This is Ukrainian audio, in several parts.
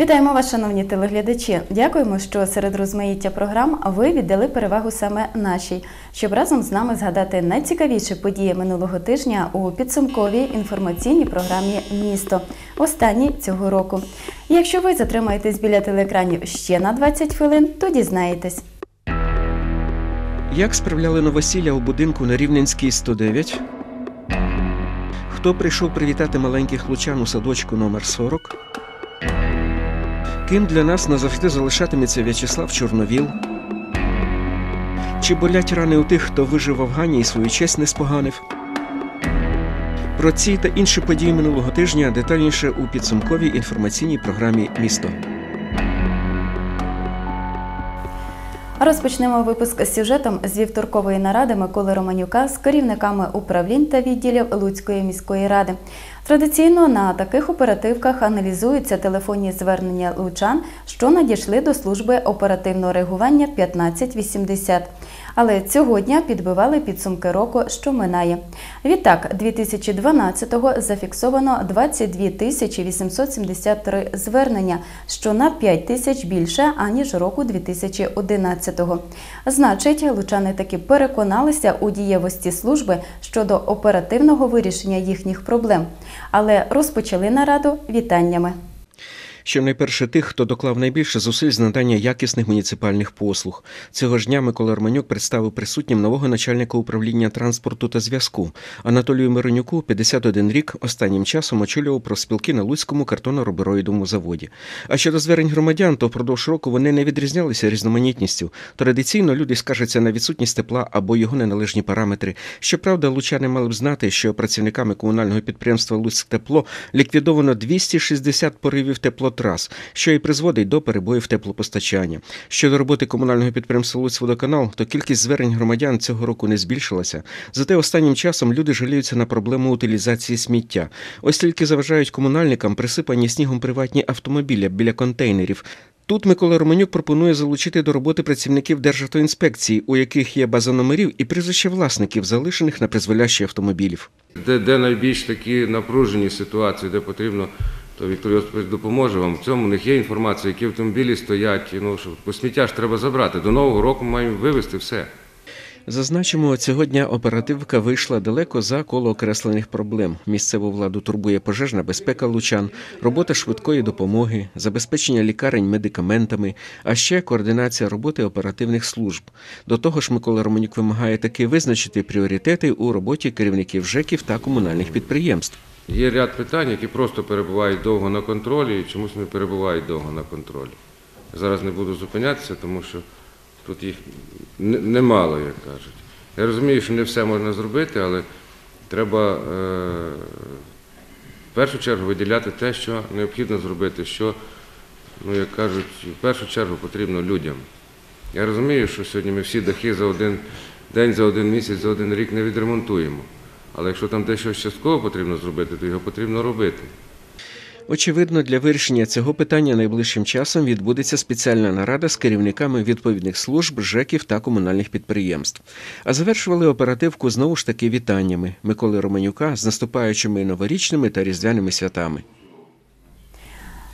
Вітаємо вас, шановні телеглядачі. Дякуємо, що серед розмаїття програм ви віддали перевагу саме нашій, щоб разом з нами згадати найцікавіші події минулого тижня у підсумковій інформаційній програмі Місто останній цього року. Якщо ви затримаєтесь біля телеекранів ще на 20 хвилин, то дізнаєтесь. Як справляли новосілля у будинку на Рівненській 109? Хто прийшов привітати маленьких лучан у садочку номер 40? Ким для нас назавжди залишатиметься В'ячеслав Чорновіл? Чи болять рани у тих, хто вижив в Афгані і свою честь не споганив? Про ці та інші події минулого тижня детальніше у підсумковій інформаційній програмі Місто. Розпочнемо випуск з сюжетом з вівторкової наради Миколи Романюка з керівниками управлінь та відділів Луцької міської ради. Традиційно на таких оперативках аналізуються телефонні звернення лучан, що надійшли до служби оперативного реагування 1580. Але цього дня підбивали підсумки року, що минає. Відтак, 2012-го зафіксовано 22 тисячі 873 звернення, що на 5 тисяч більше, аніж року 2011-го. Значить, лучани таки переконалися у дієвості служби щодо оперативного вирішення їхніх проблем. Але розпочали нараду вітаннями. Що найперше тих, хто доклав найбільше зусиль з надання якісних муніципальних послуг. Цього ж дня Микола Романюк представив присутнім нового начальника управління транспорту та зв'язку. Анатолію Миронюку 51 рік останнім часом очолював профспілки на Луцькому картонно-рубероїдовому заводі. А щодо звернень громадян, то впродовж року вони не відрізнялися різноманітністю. Традиційно люди скаржаться на відсутність тепла або його неналежні параметри. Щоправда, лучани мали б знати, що працівниками комунального підприємства Луцьктепло ліквідовано 260 поривів теплотрас, що і призводить до перебоїв теплопостачання. Щодо роботи комунального підприємства Луцьводоканал, то кількість звернень громадян цього року не збільшилася. Зате останнім часом люди жаліються на проблему утилізації сміття. Ось тільки заважають комунальникам присипані снігом приватні автомобілі біля контейнерів. Тут Микола Романюк пропонує залучити до роботи працівників Державтоінспекції, у яких є база номерів і прізвища власників, залишених на призволяще автомобілів. Де, де найбільш такі напружені ситуації, де потрібно, то Віктор Йосипович допоможе вам. В цьому у них є інформація, які автомобілі стоять. Ну, що, по сміття ж треба забрати. До Нового року маємо вивезти все. Зазначимо, цього дня оперативка вийшла далеко за коло окреслених проблем. Місцеву владу турбує пожежна безпека лучан, робота швидкої допомоги, забезпечення лікарень медикаментами, а ще координація роботи оперативних служб. До того ж, Микола Романюк вимагає таки визначити пріоритети у роботі керівників ЖЕКів та комунальних підприємств. Є ряд питань, які просто перебувають довго на контролі і чомусь не перебувають довго на контролі. Зараз не буду зупинятися, тому що тут їх немало, як кажуть. Я розумію, що не все можна зробити, але треба е, в першу чергу виділяти те, що необхідно зробити, що, ну, як кажуть, в першу чергу потрібно людям. Я розумію, що сьогодні ми всі дахи за один день, за один місяць, за один рік не відремонтуємо. Але якщо там дещо частково потрібно зробити, то його потрібно робити. Очевидно, для вирішення цього питання найближчим часом відбудеться спеціальна нарада з керівниками відповідних служб, ЖЕКів та комунальних підприємств. А завершували оперативку знову ж таки вітаннями Миколи Романюка з наступаючими новорічними та різдвяними святами.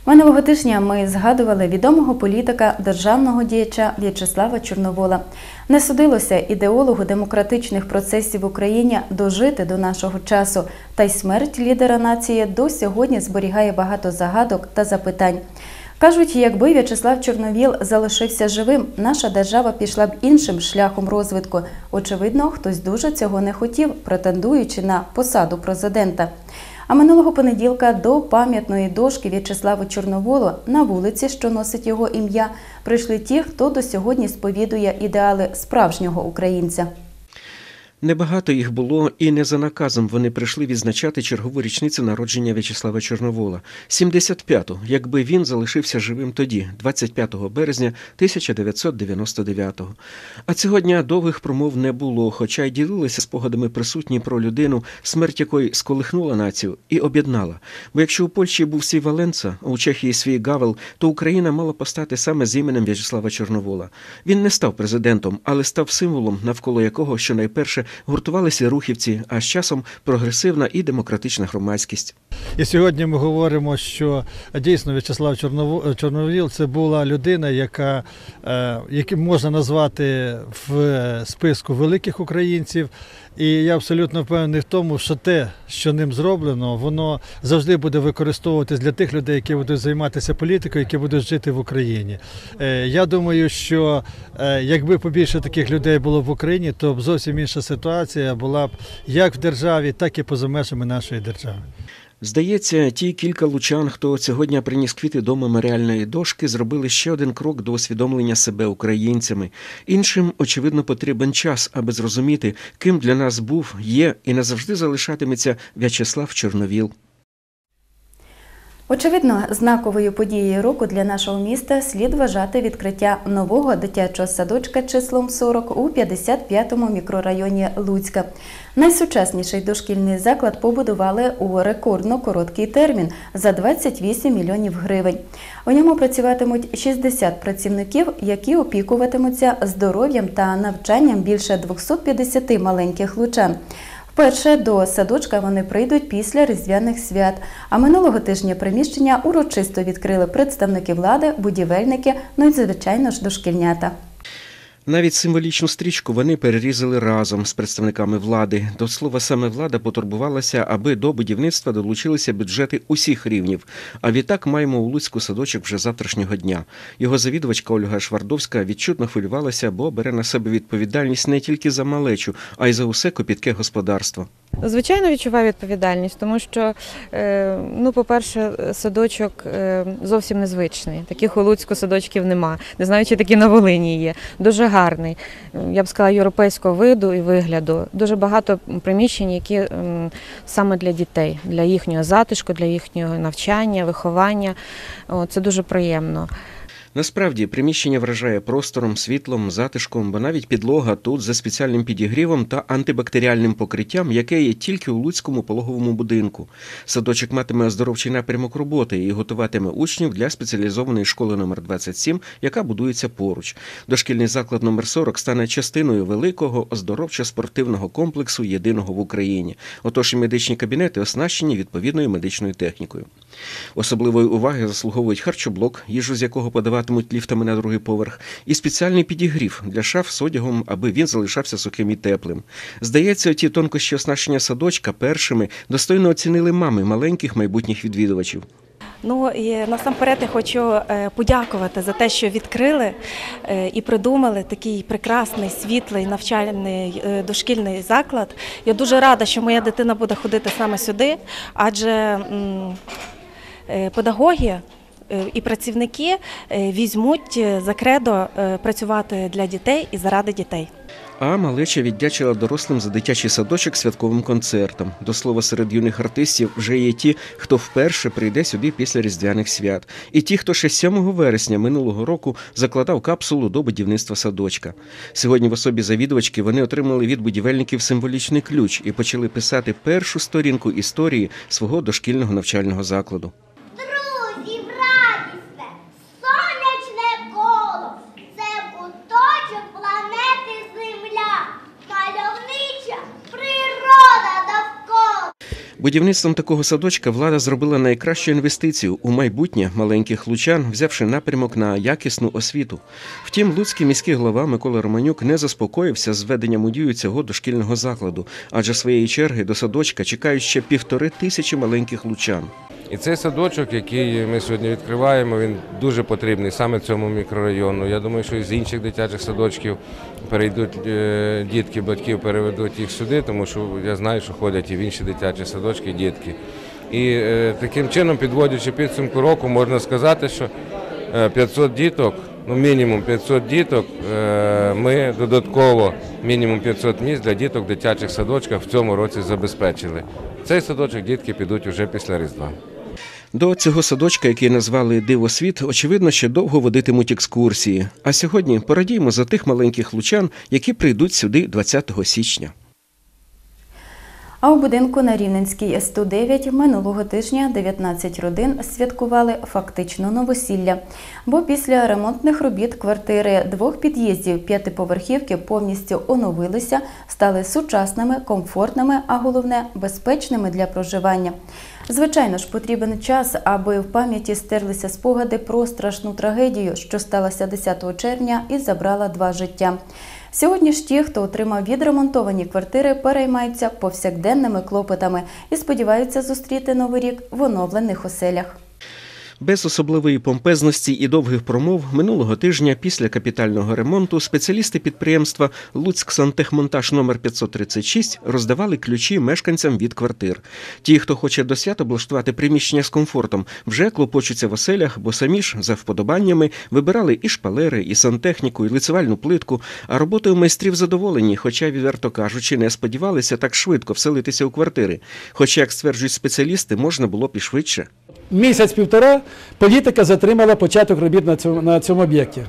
Минулого тижня ми згадували відомого політика державного діяча В'ячеслава Чорновола. Не судилося ідеологу демократичних процесів в Україні дожити до нашого часу, та й смерть лідера нації до сьогодні зберігає багато загадок та запитань. Кажуть, якби В'ячеслав Чорновіл залишився живим, наша держава пішла б іншим шляхом розвитку. Очевидно, хтось дуже цього не хотів, претендуючи на посаду президента. А минулого понеділка до пам'ятної дошки В'ячеславу Чорноволу на вулиці, що носить його ім'я, прийшли ті, хто до сьогодні сповідує ідеали справжнього українця. Небагато їх було, і не за наказом вони прийшли відзначати чергову річницю народження В'ячеслава Чорновола, 75-ту, якби він залишився живим тоді, 25 березня 1999-го. А цього дня довгих промов не було, хоча й ділилися спогадами присутні про людину, смерть якої сколихнула націю і об'єднала. Бо якщо у Польщі був свій Валенца, а у Чехії свій Гавел, то Україна мала постати саме з іменем В'ячеслава Чорновола. Він не став президентом, але став символом, навколо якого щонайперше гуртувалися рухівці, а з часом прогресивна і демократична громадськість. І сьогодні ми говоримо, що дійсно В'ячеслав Чорновіл це була людина, яка е, яким можна назвати в списку великих українців. І я абсолютно впевнений в тому, що те, що ним зроблено, воно завжди буде використовуватись для тих людей, які будуть займатися політикою, які будуть жити в Україні. Е, Я думаю, що е, якби побільше таких людей було в Україні, то б зовсім інша ситуація була б як в державі, так і поза межами нашої держави. Здається, ті кілька лучан, хто сьогодні приніс квіти до меморіальної дошки, зробили ще один крок до усвідомлення себе українцями. Іншим, очевидно, потрібен час, аби зрозуміти, ким для нас був, є і назавжди залишатиметься В'ячеслав Чорновіл. Очевидно, знаковою подією року для нашого міста слід вважати відкриття нового дитячого садочка числом 40 у 55-му мікрорайоні Луцька. Найсучасніший дошкільний заклад побудували у рекордно короткий термін за 28 мільйонів гривень. У ньому працюватимуть 60 працівників, які опікуватимуться здоров'ям та навчанням більше 250 маленьких лучан. Вперше до садочка вони прийдуть після різдвяних свят. А минулого тижня приміщення урочисто відкрили представники влади, будівельники, ну і звичайно ж дошкільнята. Навіть символічну стрічку вони перерізали разом з представниками влади. До слова, саме влада потурбувалася, аби до будівництва долучилися бюджети усіх рівнів. А відтак маємо у Луцьку садочок вже завтрашнього дня. Його завідувачка Ольга Швардовська відчутно хвилювалася, бо бере на себе відповідальність не тільки за малечу, а й за усе копітке господарство. Звичайно, відчуваю відповідальність, тому що, е, ну, по-перше, садочок е, зовсім незвичний. Таких у Луцьку садочків нема. Не знаю, чи такі на Волині є. Дуже гарний. Я б сказала, європейського виду і вигляду. Дуже багато приміщень, які саме для дітей, для їхнього затишку, для їхнього навчання, виховання. О, Це дуже приємно. Насправді приміщення вражає простором, світлом, затишком, бо навіть підлога тут за спеціальним підігрівом та антибактеріальним покриттям, яке є тільки у Луцькому пологовому будинку. Садочок матиме оздоровчий напрямок роботи і готуватиме учнів для спеціалізованої школи номер 27 яка будується поруч. Дошкільний заклад номер 40 стане частиною великого оздоровчо-спортивного комплексу єдиного в Україні. Отож і медичні кабінети оснащені відповідною медичною технікою. Особливої уваги заслуговують харчоблок, їжу з якого подаватимуть ліфтами на другий поверх, і спеціальний підігрів для шаф з одягом, аби він залишався сухим і теплим. Здається, ті тонкощі оснащення садочка першими достойно оцінили мами маленьких майбутніх відвідувачів. Ну і насамперед я хочу е, подякувати за те, що відкрили е, і придумали такий прекрасний, світлий навчальний е, дошкільний заклад. Я дуже рада, що моя дитина буде ходити саме сюди, адже педагоги. е, І працівники е, візьмуть е, за кредо е, працювати для дітей і заради дітей. А малеча віддячила дорослим за дитячий садочок святковим концертом. До слова, серед юних артистів вже є ті, хто вперше прийде сюди після різдвяних свят, і ті, хто ще 7 вересня минулого року закладав капсулу до будівництва садочка. Сьогодні в особі завідувачки вони отримали від будівельників символічний ключ і почали писати першу сторінку історії свого дошкільного навчального закладу. Будівництвом такого садочка влада зробила найкращу інвестицію у майбутнє маленьких лучан, взявши напрямок на якісну освіту. Втім, луцький міський голова Микола Романюк не заспокоївся з введенням у дію цього дошкільного закладу, адже своєї черги до садочка чекають ще півтори тисячі маленьких лучан. І цей садочок, який ми сьогодні відкриваємо, він дуже потрібний саме цьому мікрорайону. Я думаю, що і з інших дитячих садочків перейдуть е, дітки, батьків переведуть їх сюди, тому що я знаю, що ходять і в інші дитячі садочки дітки. І е, таким чином, підводячи підсумку року, можна сказати, що е, 500 діток, ну мінімум 500 діток, е, ми додатково мінімум 500 місць для діток в дитячих садочках в цьому році забезпечили. Цей садочок дітки підуть вже після Різдва. До цього садочка, який назвали Дивосвіт, очевидно, ще довго водитимуть екскурсії. А сьогодні порадіємо за тих маленьких лучан, які прийдуть сюди 20 січня. А у будинку на Рівненській 109 минулого тижня 19 родин святкували фактично новосілля, бо після ремонтних робіт квартири двох під'їздів п'ятиповерхівки повністю оновилися, стали сучасними, комфортними, а головне безпечними для проживання. Звичайно ж, потрібен час, аби в пам'яті стерлися спогади про страшну трагедію, що сталася 10 червня і забрала два життя. Сьогодні ж ті, хто отримав відремонтовані квартири, переймаються повсякденними клопотами і сподіваються зустріти новий рік в оновлених оселях. Без особливої помпезності і довгих промов минулого тижня після капітального ремонту спеціалісти підприємства Луцьк Сантехмонтаж номер 536 роздавали ключі мешканцям від квартир. Ті, хто хоче до свят облаштувати приміщення з комфортом, вже клопочуться в оселях, бо самі ж за вподобаннями вибирали і шпалери, і сантехніку, і лицевальну плитку. А роботою майстрів задоволені, хоча, відверто кажучи, не сподівалися так швидко вселитися у квартири. Хоча, як стверджують спеціалісти, можна було б і швидше. Місяць-півтора політика затримала початок робіт на цьому, на цьому об'єкті.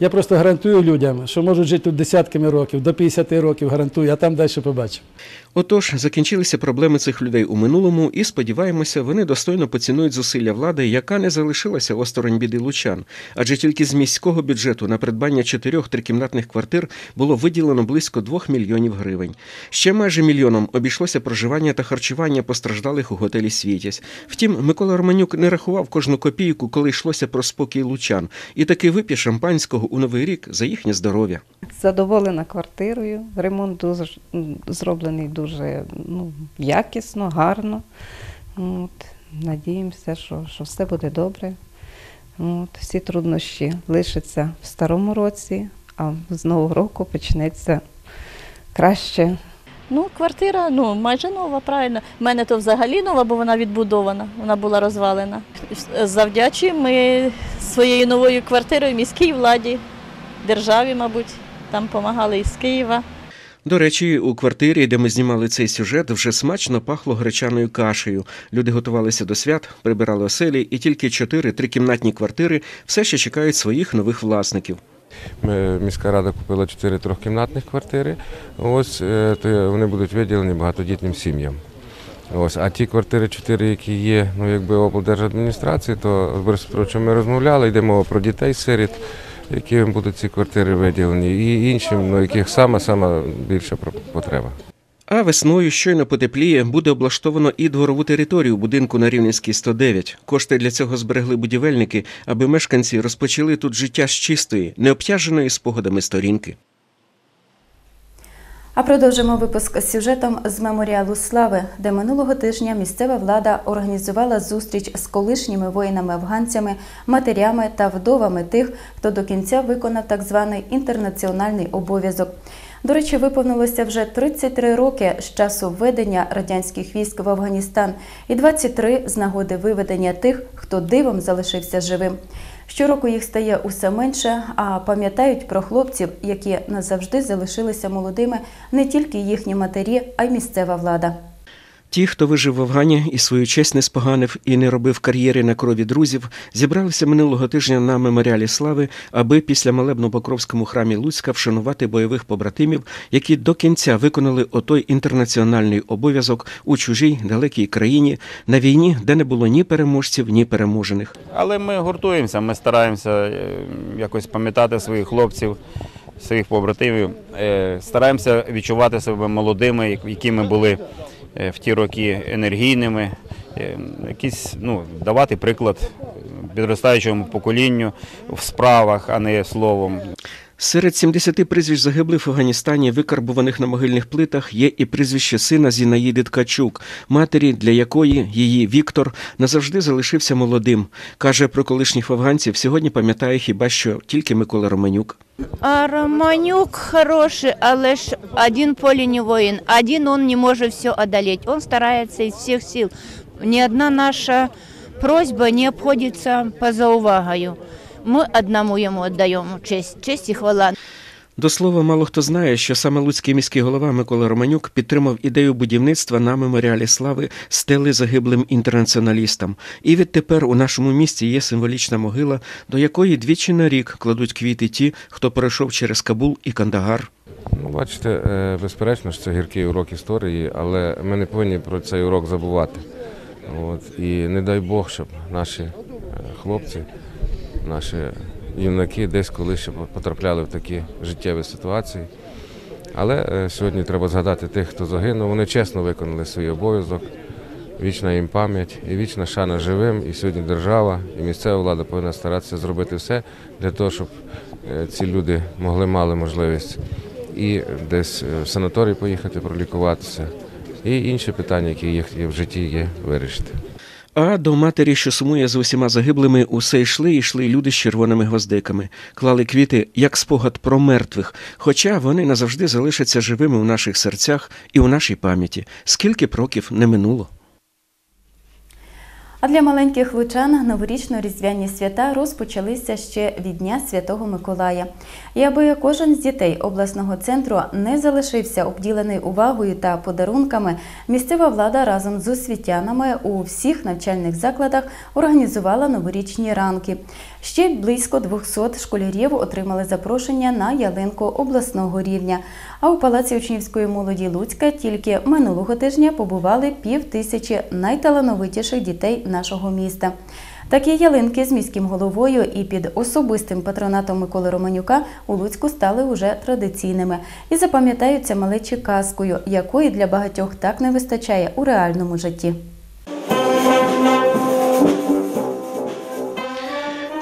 Я просто гарантую людям, що можуть жити тут десятками років, до 50 років гарантую, а там далі побачимо. Отож, закінчилися проблеми цих людей у минулому, і сподіваємося, вони достойно поцінують зусилля влади, яка не залишилася осторонь біди лучан. Адже тільки з міського бюджету на придбання чотирьох трикімнатних квартир було виділено близько двох мільйонів гривень. Ще майже мільйоном обійшлося проживання та харчування постраждалих у готелі Світязь. Втім, Микола Романюк не рахував кожну копійку, коли йшлося про спокій лучан, і таки вип'є шампанського у новий рік за їхнє здоров'я. Задоволена квартирою. Ремонт дуже зроблений дуже ну, якісно, гарно. От. Надіємося, що, що все буде добре. От. Всі труднощі лишаться в старому році, а з нового року почнеться краще. Ну, квартира ну, майже нова, правильно. У мене то взагалі нова, бо вона відбудована, вона була розвалена. Завдячуємо ми своєю новою квартирою міській владі, державі, мабуть, там допомагали із Києва. До речі, у квартирі, де ми знімали цей сюжет, вже смачно пахло гречаною кашею. Люди готувалися до свят, прибирали оселі, і тільки чотири трикімнатні квартири все ще чекають своїх нових власників. Ми, міська рада купила чотири трьохкімнатних квартири. Ось е, то вони будуть виділені багатодітним сім'ям. Ось, а ті квартири, чотири, які є, ну якби облдержадміністрації, то про що ми розмовляли, йде мова про дітей сиріт, яким будуть ці квартири виділені, і іншим, ну яких сама сама більша потреба. А весною щойно потепліє, буде облаштовано і дворову територію будинку на Рівненській 109. Кошти для цього зберегли будівельники, аби мешканці розпочали тут життя з чистої, необтяженої спогадами сторінки. А продовжимо випуск з сюжетом з меморіалу слави, де минулого тижня місцева влада організувала зустріч з колишніми воїнами-афганцями, матерями та вдовами тих, хто до кінця виконав так званий інтернаціональний обов'язок. До речі, виповнилося вже 33 роки з часу введення радянських військ в Афганістан і 23 з нагоди виведення тих, хто дивом залишився живим. Щороку їх стає усе менше, а пам'ятають про хлопців, які назавжди залишилися молодими не тільки їхні матері, а й місцева влада. Ті, хто вижив в Афгані і свою честь не споганив і не робив кар'єри на крові друзів, зібралися минулого тижня на меморіалі слави, аби після молебну Покровському храмі Луцька вшанувати бойових побратимів, які до кінця виконали отой інтернаціональний обов'язок у чужій далекій країні на війні, де не було ні переможців, ні переможених. Але ми гуртуємося, ми стараємося е, якось пам'ятати своїх хлопців, своїх побратимів. Е, Стараємося відчувати себе молодими, як- якими були в ті роки енергійними, е, якісь, ну, давати приклад підростаючому поколінню в справах, а не словом. Серед 70 прізвищ загиблих в Афганістані, викарбуваних на могильних плитах, є і прізвище сина Зінаїди Ткачук, матері, для якої її Віктор назавжди залишився молодим. Каже про колишніх афганців, сьогодні пам'ятає хіба що тільки Микола Романюк. А Романюк хороший, але ж один поле не воин. Один он не может все одолеть. Он старается из всех сил. Ни одна наша просьба не обходится поза увагою. Мы одному ему отдаем честь, честь и хвала. До слова, мало хто знає, що саме Луцький міський голова Микола Романюк підтримав ідею будівництва на меморіалі слави стели загиблим інтернаціоналістам. І відтепер у нашому місті є символічна могила, до якої двічі на рік кладуть квіти ті, хто перейшов через Кабул і Кандагар. Ну, бачите, е, безперечно, що це гіркий урок історії, але ми не повинні про цей урок забувати. От, і не дай Бог, щоб наші е, хлопці, наші юнаки десь колись ще потрапляли в такі життєві ситуації. Але е, сьогодні треба згадати тих, хто загинув. Вони чесно виконали свій обов'язок. Вічна їм пам'ять і вічна шана живим. І сьогодні держава і місцева влада повинна старатися зробити все для того, щоб е, ці люди могли мали можливість і десь е, в санаторій поїхати, пролікуватися, і інші питання, які є в житті, є вирішити. А до матері, що сумує з усіма загиблими, усе йшли і йшли люди з червоними гвоздиками, клали квіти як спогад про мертвих, хоча вони назавжди залишаться живими у наших серцях і у нашій пам'яті, скільки б років не минуло. А для маленьких лучан новорічно-різдвяні свята розпочалися ще від Дня Святого Миколая. І аби кожен з дітей обласного центру не залишився обділений увагою та подарунками, місцева влада разом з освітянами у всіх навчальних закладах організувала новорічні ранки. Ще близько 200 школярів отримали запрошення на ялинку обласного рівня. А у Палаці учнівської молоді Луцька тільки минулого тижня побували пів тисячі найталановитіших дітей нашого міста. Такі ялинки з міським головою і під особистим патронатом Миколи Романюка у Луцьку стали уже традиційними і запам'ятаються малечі казкою, якої для багатьох так не вистачає у реальному житті.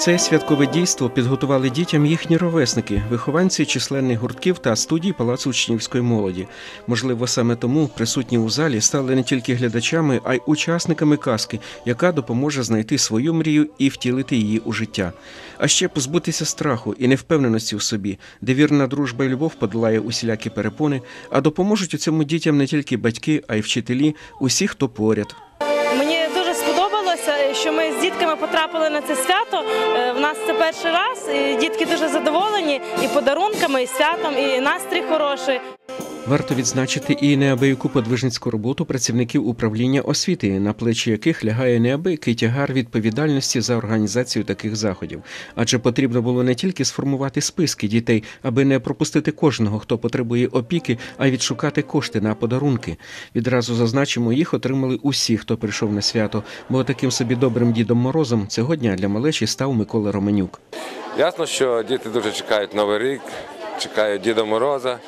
Це святкове дійство підготували дітям їхні ровесники, вихованці численних гуртків та студій Палацу учнівської молоді. Можливо, саме тому присутні у залі стали не тільки глядачами, а й учасниками казки, яка допоможе знайти свою мрію і втілити її у життя. А ще позбутися страху і невпевненості у собі, де вірна дружба і любов подолає усілякі перепони, а допоможуть у цьому дітям не тільки батьки, а й вчителі, усі, хто поряд. Мені дуже сподобалося, що ми потрапили на це свято. Е, В нас це перший раз. і Дітки дуже задоволені і подарунками, і святом, і настрій хороший. Варто відзначити і неабияку подвижницьку роботу працівників управління освіти, на плечі яких лягає неабиякий тягар відповідальності за організацію таких заходів. Адже потрібно було не тільки сформувати списки дітей, аби не пропустити кожного, хто потребує опіки, а й відшукати кошти на подарунки. Відразу зазначимо, їх отримали усі, хто прийшов на свято, бо таким собі добрим дідом Морозом цього дня для малечі став Микола Романюк. Ясно, що діти дуже чекають Новий рік, чекають Діда Мороза,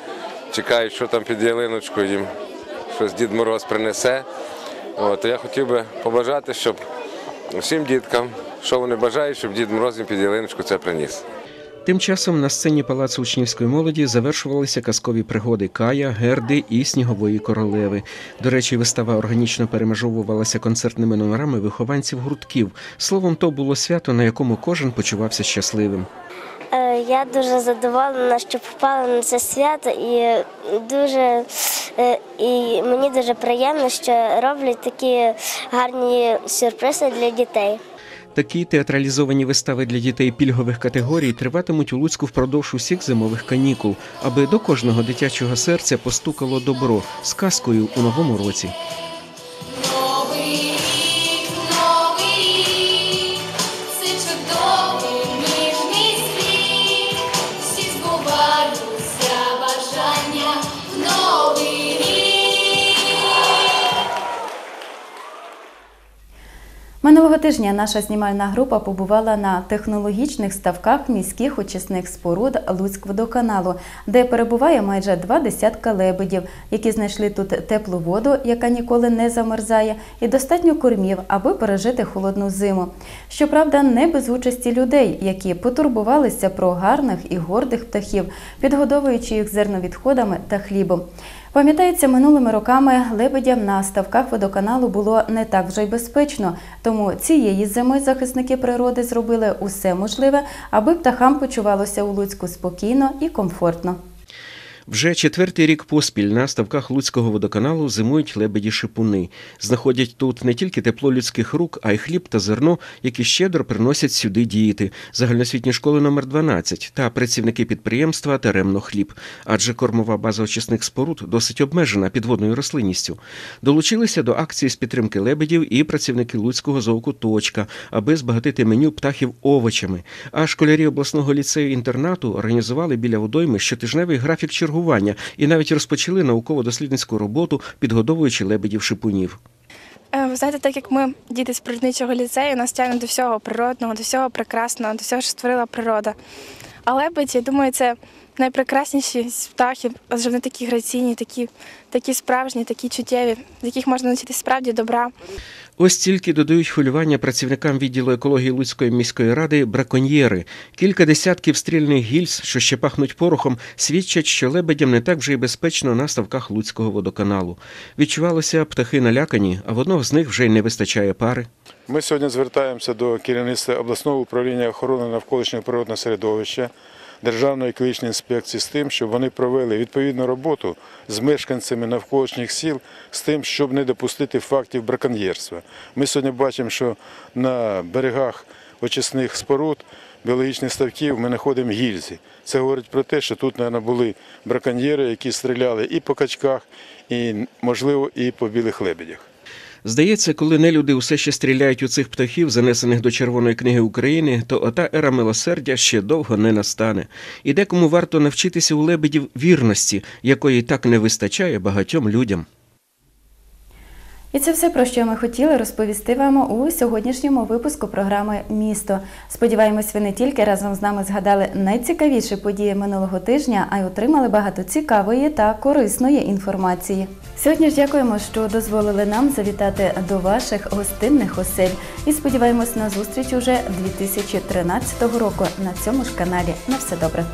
чекають, що там під ялиночкою їм щось Дід Мороз принесе. От, я хотів би побажати, щоб всім діткам, що вони бажають, щоб Дід Мороз їм під ялиночку це приніс. Тим часом на сцені Палацу учнівської молоді завершувалися казкові пригоди Кая, Герди і Снігової королеви. До речі, вистава органічно перемежовувалася концертними номерами вихованців гуртків. Словом, то було свято, на якому кожен почувався щасливим. Я дуже задоволена, що попала на це свято, і дуже е, і мені дуже приємно, що роблять такі гарні сюрпризи для дітей. Такі театралізовані вистави для дітей пільгових категорій триватимуть у Луцьку впродовж усіх зимових канікул, аби до кожного дитячого серця постукало добро з казкою у новому році. Тижня наша знімальна група побувала на технологічних ставках міських очисних споруд Луцькводоканалу, де перебуває майже два десятка лебедів, які знайшли тут теплу воду, яка ніколи не замерзає, і достатньо кормів, аби пережити холодну зиму. Щоправда, не без участі людей, які потурбувалися про гарних і гордих птахів, підгодовуючи їх зерновідходами та хлібом. Пам'ятається, минулими роками лебедям на ставках водоканалу було не так вже й безпечно, тому цієї зими захисники природи зробили усе можливе, аби птахам почувалося у Луцьку спокійно і комфортно. Вже четвертий рік поспіль на ставках Луцького водоканалу зимують лебеді-шипуни. Знаходять тут не тільки тепло людських рук, а й хліб та зерно, які щедро приносять сюди діти, загальноосвітні школи номер 12 та працівники підприємства Теремно хліб. Адже кормова база очисних споруд досить обмежена підводною рослинністю. Долучилися до акції з підтримки лебедів і працівники Луцького зооку Точка, аби збагатити меню птахів овочами. А школярі обласного ліцею інтернату організували біля водойми щотижневий графік чергування і навіть розпочали науково-дослідницьку роботу, підгодовуючи лебедів шипунів. Е, Ви знаєте, так як ми діти з природничого ліцею, нас тягне до всього природного, до всього прекрасного, до всього, що створила природа. А лебеді, я думаю, це найпрекрасніші з птахів, адже вони такі граційні, такі, такі справжні, такі чуттєві, з яких можна навчитись справді добра. Ось тільки додають хвилювання працівникам відділу екології Луцької міської ради браконьєри. Кілька десятків стрільних гільз, що ще пахнуть порохом, свідчать, що лебедям не так вже й безпечно на ставках Луцького водоканалу. Відчувалося, птахи налякані, а в одного з них вже й не вистачає пари. Ми сьогодні звертаємося до керівництва обласного управління охорони навколишнього природного середовища, Державної екологічної інспекції з тим, щоб вони провели відповідну роботу з мешканцями навколишніх сіл з тим, щоб не допустити фактів браконьєрства. Ми сьогодні бачимо, що на берегах очисних споруд біологічних ставків ми знаходимо гільзи. Це говорить про те, що тут, мабуть, були браконьєри, які стріляли і по качках, і, можливо, і по білих лебедях. Здається, коли нелюди усе ще стріляють у цих птахів, занесених до Червоної книги України, то ота ера милосердя ще довго не настане. І декому варто навчитися у лебедів вірності, якої так не вистачає багатьом людям. І це все, про що ми хотіли розповісти вам у сьогоднішньому випуску програми Місто. Сподіваємось, ви не тільки разом з нами згадали найцікавіші події минулого тижня, а й отримали багато цікавої та корисної інформації. Сьогодні ж дякуємо, що дозволили нам завітати до ваших гостинних осель. І сподіваємось на зустріч уже 2013 року на цьому ж каналі. На все добре.